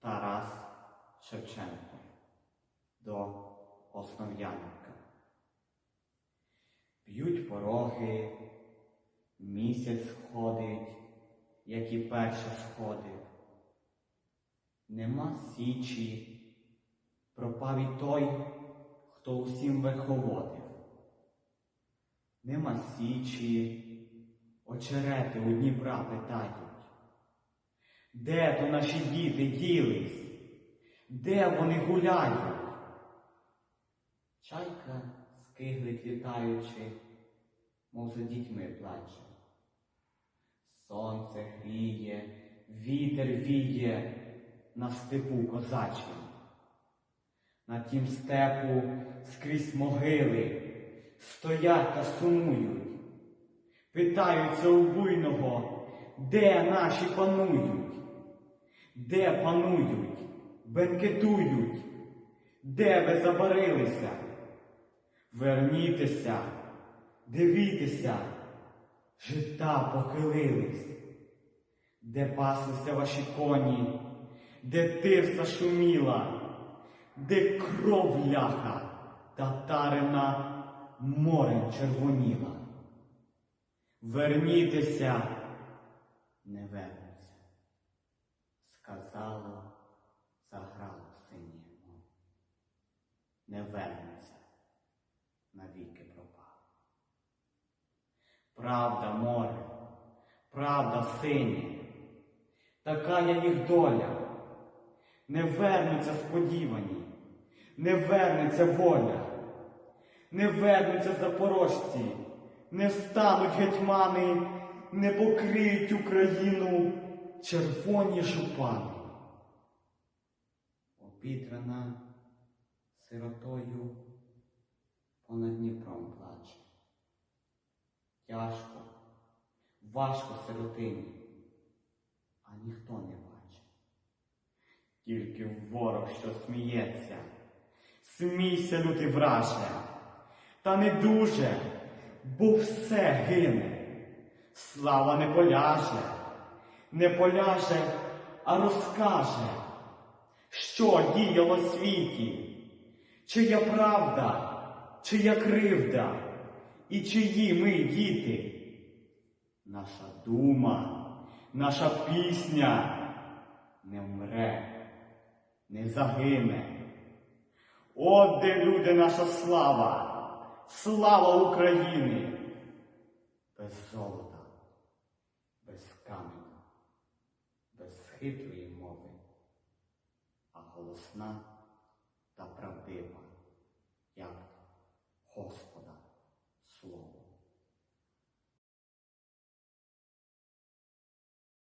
Тарас Шевченко до Основ'яненка. Б'ють пороги, місяць сходить, як і перше сходив. Нема січі, пропав і той, хто усім верховодив. Нема січі, очерети у Дніпра питають. Де то наші діти ділись? Де вони гуляють? Чайка скиглить літаючи, мов за дітьми плаче. Сонце гріє, вітер віє на степу козачим. На тім степу скрізь могили стоять та сумують. Питаються у буйного, де наші панують, де панують, бенкетують, де ви забарилися? Вернітеся, дивіться, жита похилились, де паслися ваші коні, де тирса шуміла, де кров ляха татарина морем червоніла. Вернітеся, не вернуться. Сказало, заграло синє. Не вернеться, навіки пропав. Правда, море, правда, синє, така я їх доля. Не вернуться сподівані, не вернеться воля, не вернуться запорожці, не встануть гетьмани, не покриють Україну червоні жупани. Обідрана сиротою понад Дніпром плаче. Тяжко, важко сиротині, а ніхто не бачить. Тільки ворог, що сміється, смійся, лютий враже, та не дуже, бо все гине. Слава не поляже, не поляже, а розкаже, що діяло в світі, чия правда, чия кривда, і чиї ми діти. Наша дума, наша пісня не вмре, не загине. От де люди наша слава, слава України, без золота, каменю, без хитрої мови, а голосна та правдива, як хост.